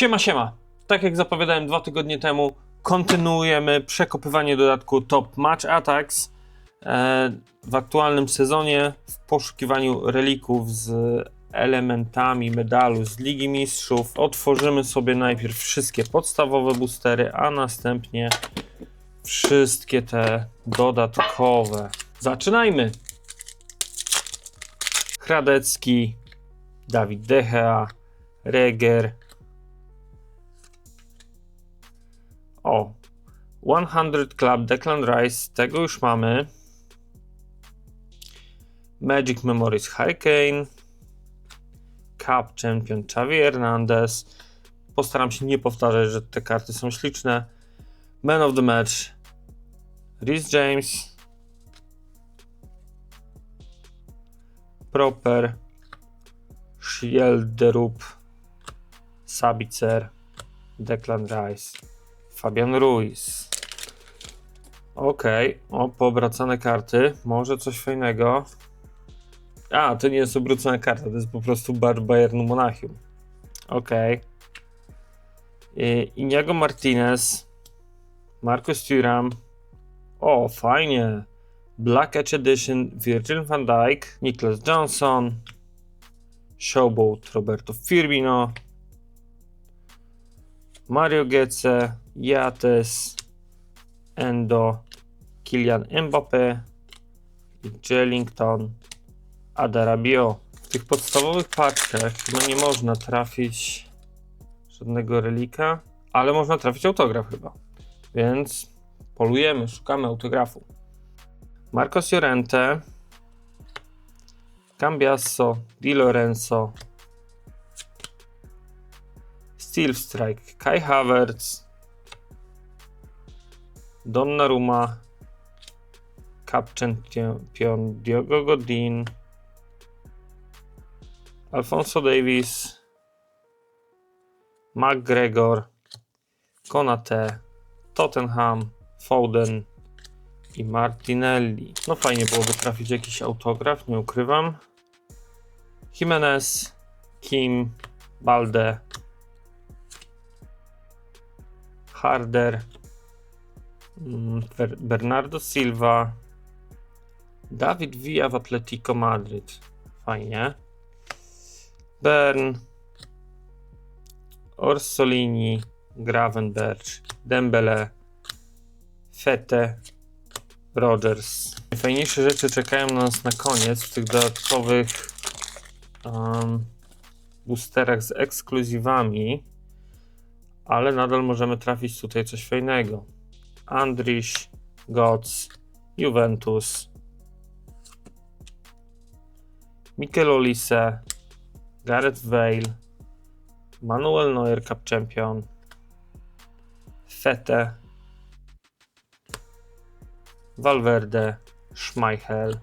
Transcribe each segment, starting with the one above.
Siema, siema. Tak jak zapowiadałem dwa tygodnie temu, kontynuujemy przekopywanie dodatku Top Match Attacks e, w aktualnym sezonie w poszukiwaniu relików z elementami medalu z Ligi Mistrzów. Otworzymy sobie najpierw wszystkie podstawowe boostery, a następnie wszystkie te dodatkowe. Zaczynajmy! Hradecki, Dawid Dechea, Reger. 100 Club Declan Rice, tego już mamy. Magic Memories Hurricane. Cup Champion Xavi Hernandez. Postaram się nie powtarzać, że te karty są śliczne. Man of the Match. Rhys James. Proper. Shielderup. Sabicer. Declan Rice. Fabian Ruiz. Okej, o, poobracane karty. Może coś fajnego. A, to nie jest obrócona karta, to jest po prostu bar Bayernu Monachium. Okej. Okay. Iniago Martinez. Marcus Thuram. O, fajnie. Black Edge Edition, Virgil van Dijk, Nicholas Johnson, Showboat Roberto Firmino, Mario Götze, Yates, Endo, Kylian Mbappé, Jellington, Adarabio. W tych podstawowych paczkach chyba nie można trafić żadnego relika, ale można trafić autograf chyba. Więc polujemy, szukamy autografu. Marcos Llorente, Cambiasso, Di Lorenzo, Steel Strike, Kai Havertz, Donnarumma, Cup Champion Diogo Godin, Alfonso Davis, McGregor, Konate, Tottenham, Foden i Martinelli. No fajnie byłoby trafić jakiś autograf, nie ukrywam. Jimenez, Kim, Balde, Harder, mm, Ber- Bernardo Silva, Dawid Villa w Atletico Madryt. Fajnie. Bern, Orsolini, Gravenberch, Dembele, Fete, Rogers. Najfajniejsze rzeczy czekają na nas na koniec w tych dodatkowych um, boosterach z ekskluzywami, ale nadal możemy trafić tutaj coś fajnego. Andriś, Goc, Juventus, Mikel Olise, Gareth Bale, Manuel Neuer Cup Champion, Fete, Valverde, Schmeichel,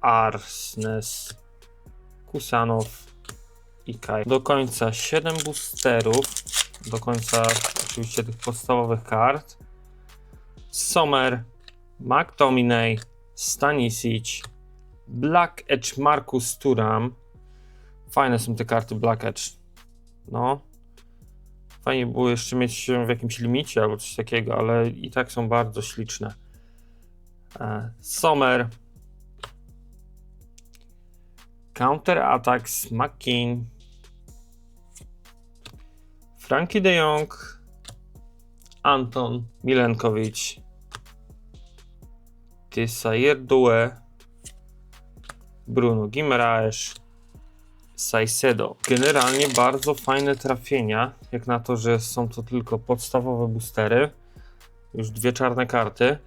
Arsnes, Kusanow i Kaj. Do końca 7 boosterów, do końca oczywiście tych podstawowych kart. Sommer, McTominay, Stanisic, Black Edge Marcus Turam. Fajne są te karty Black Edge. No. Fajnie było jeszcze mieć w jakimś limicie albo coś takiego, ale i tak są bardzo śliczne. E, Sommer. Counter Attacks, McKean. Frankie de Jong. Anton Milenkowicz. Tysair Due. Bruno Gimaraes. Saicedo. Generalnie bardzo fajne trafienia, jak na to, że są to tylko podstawowe boostery. Już dwie czarne karty.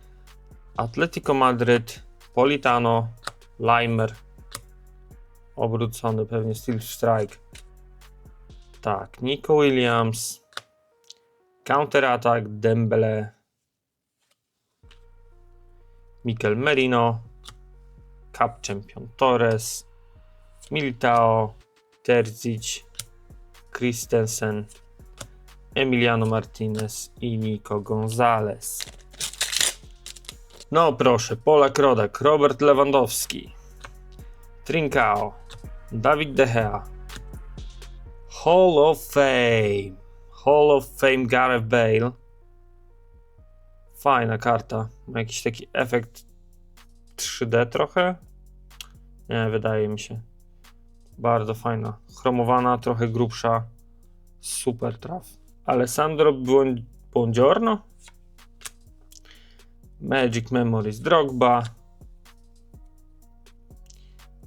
Atletico Madryt, Politano, Limer. Obrócony pewnie Steel Strike. Tak, Nico Williams. Counter Attack, Dembele. Mikel Merino. Cup Champion Torres. Militao. Terzic. Christensen. Emiliano Martinez i Nico Gonzalez. No proszę, Polak Rodak, Robert Lewandowski, Trincao, Dawid De Gea, Hall of Fame. Hall of Fame Gareth Bale. Fajna karta. Ma jakiś taki efekt 3D trochę. Nie, wydaje mi się. Bardzo fajna. Chromowana, trochę grubsza. Super traf. Alessandro Buon- Buongiorno. Magic Memories Drogba.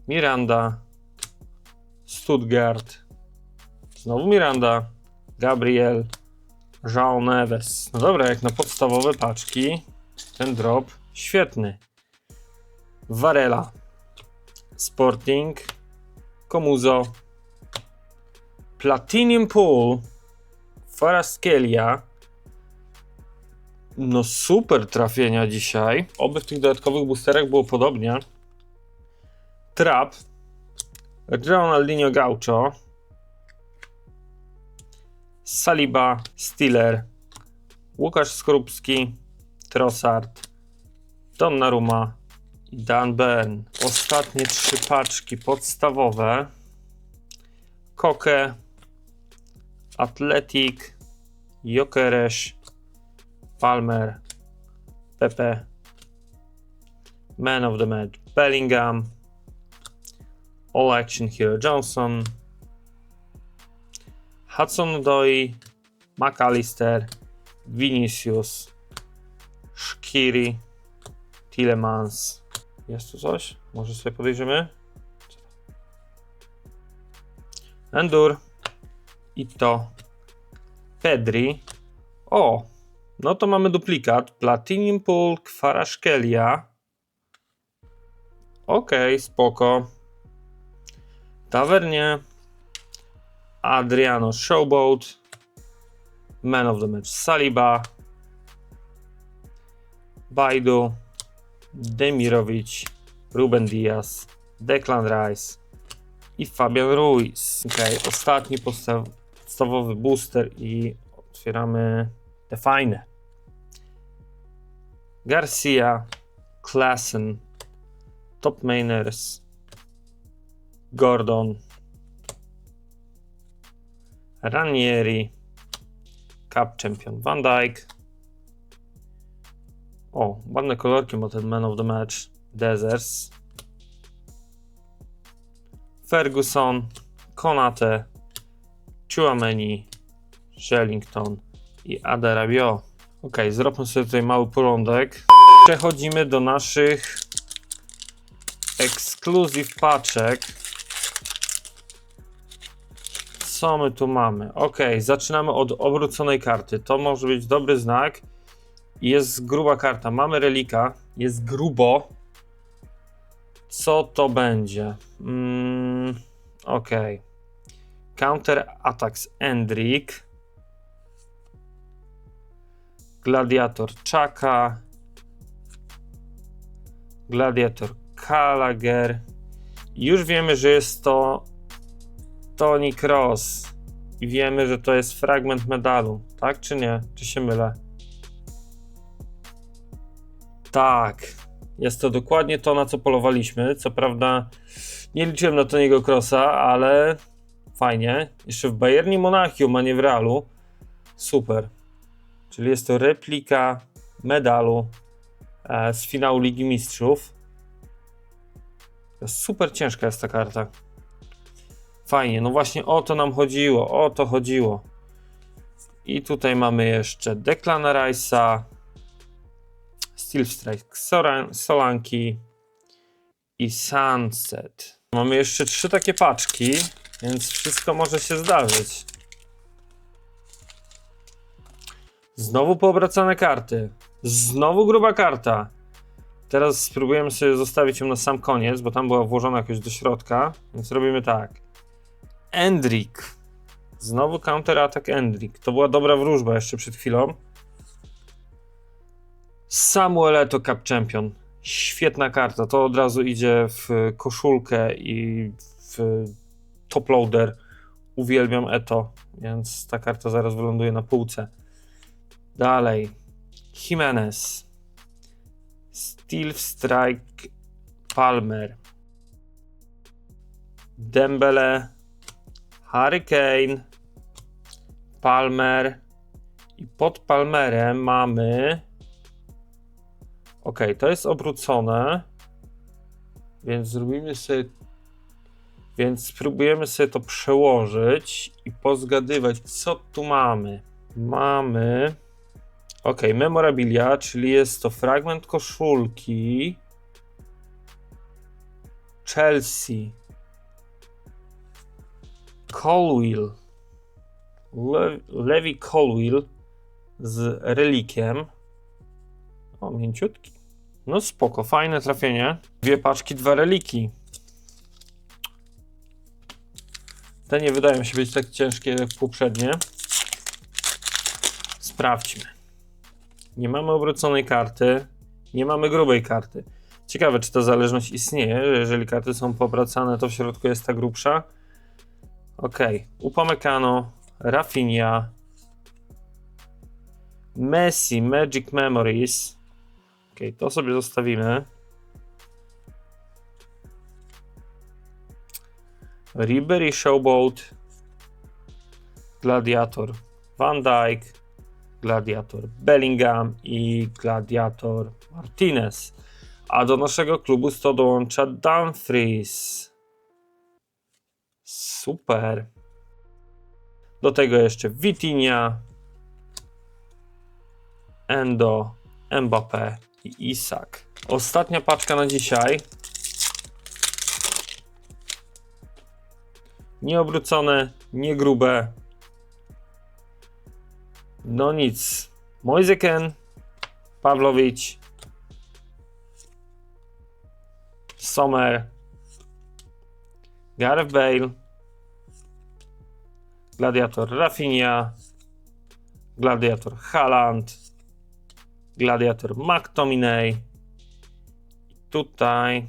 Miranda. Stuttgart. Znowu Miranda. Gabriel. João Neves. No dobra, jak na podstawowe paczki, ten drop świetny. Varela. Sporting. Comuzo. Platinum Pool. Faraskelia. No super trafienia dzisiaj. Oby w tych dodatkowych boosterach było podobnie. Trap. Ronaldinho Gaucho. Saliba, Stiller, Łukasz Skorupski, Trossard, Donnarumma Dan Bern. Ostatnie trzy paczki podstawowe. Koke, Athletic, Jokeresz, Palmer, Pepe, Man of the Match, Bellingham, All Action Hero Johnson, Hudson Doi, McAllister, Vinicius, Shkiri, Tillemans. Jest tu coś? Może sobie podejrzymy? Endur, Ito, Pedri. O, no to mamy duplikat. Platinum Pool, Kwaraszkelia. Okej, spoko. Tavernie. Adriano Showboat, Man of the Match Saliba, Baidu, Demirovic, Ruben Diaz, Declan Rice i Fabian Ruiz. Ok, ostatni podstaw podstawowy booster i otwieramy te fajne. Garcia, Klassen, Top Mainers, Gordon, Ranieri, Cup Champion Van Dijk. O, ładne kolorki ma ten Man of the Match. Deserts. Ferguson, Konate, Chouameni, Shellington i Aderabio. Ok, zróbmy sobie tutaj mały porządek. Przechodzimy do naszych ekskluzyw paczek. Co my tu mamy? Ok, zaczynamy od obróconej karty. To może być dobry znak. Jest gruba karta. Mamy relika. Jest grubo. Co to będzie? Mm, ok. Counter Attacks Endrick. Gladiator Chaka. Gladiator Gallagher. Już wiemy, że jest to Tony Cross. I wiemy, że to jest fragment medalu. Tak czy nie? Czy się mylę? Tak. Jest to dokładnie to, na co polowaliśmy. Co prawda nie liczyłem na Tony'ego Crossa, ale fajnie. Jeszcze w Bayernie Monachium, a nie w Realu. Super. Czyli jest to replika medalu e, z finału Ligi Mistrzów. Super ciężka jest ta karta. Fajnie, no właśnie o to nam chodziło, o to chodziło. I tutaj mamy jeszcze Declana Rice'a, Steel Strike Solanki i Sunset. Mamy jeszcze trzy takie paczki, więc wszystko może się zdarzyć. Znowu poobracane karty. Znowu gruba karta. Teraz spróbujemy sobie zostawić ją na sam koniec, bo tam była włożona jakoś do środka. Więc robimy tak. Endrick. Znowu counter attack Endrick. To była dobra wróżba jeszcze przed chwilą. Samuel Eto'o Cup Champion. Świetna karta. To od razu idzie w koszulkę i w top loader. Uwielbiam Eto, więc ta karta zaraz wyląduje na półce. Dalej. Jimenez. Steel Strike Palmer. Dembele. Hurricane, Palmer i pod Palmerem mamy. Ok, to jest obrócone, więc zrobimy sobie. Więc spróbujemy sobie to przełożyć i pozgadywać, co tu mamy. Mamy. Ok, memorabilia, czyli jest to fragment koszulki. Chelsea. Colwill. Le Levi Colwill z relikiem. O, mięciutki. No spoko, fajne trafienie. Dwie paczki, dwa reliki. Te nie wydają się być tak ciężkie jak poprzednie. Sprawdźmy. Nie mamy obróconej karty, nie mamy grubej karty. Ciekawe, czy ta zależność istnieje, że jeżeli karty są popracane, to w środku jest ta grubsza. Ok, Upamecano, Rafinha, Messi, Magic Memories. Ok, to sobie zostawimy. Ribery, Showboat, Gladiator, Van Dijk, Gladiator Bellingham i Gladiator Martinez. A do naszego klubu 100 dołącza Dumfries. Super. Do tego jeszcze Vitinha, Endo, Mbappé i Isak. Ostatnia paczka na dzisiaj. Nieobrócone, nie grube. No nic. Moiseken, Pawlowicz, Sommer, Gareth Bale, Gladiator Rafinha, Gladiator Haaland, Gladiator McTominay. Tutaj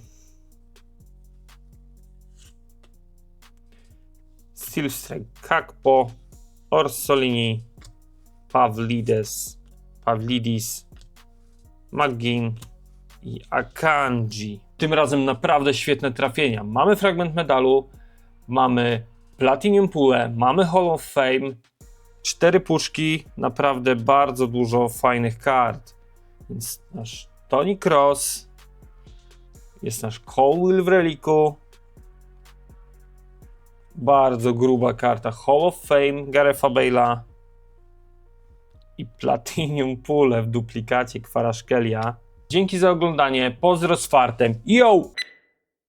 Silstrike Kakpo, Orsolini, Pavlides, Pavlidis, McGinn i Akanji. Tym razem naprawdę świetne trafienia. Mamy fragment medalu, mamy Platinum Pule, mamy Hall of Fame, cztery puszki, naprawdę bardzo dużo fajnych kart. Więc nasz Tony Cross, jest nasz Colwill w reliku, bardzo gruba karta Hall of Fame Garetha Bale'a i Platinum Pule w duplikacie Kwaraszkelia. Dzięki za oglądanie, pozdro z fartem, yo!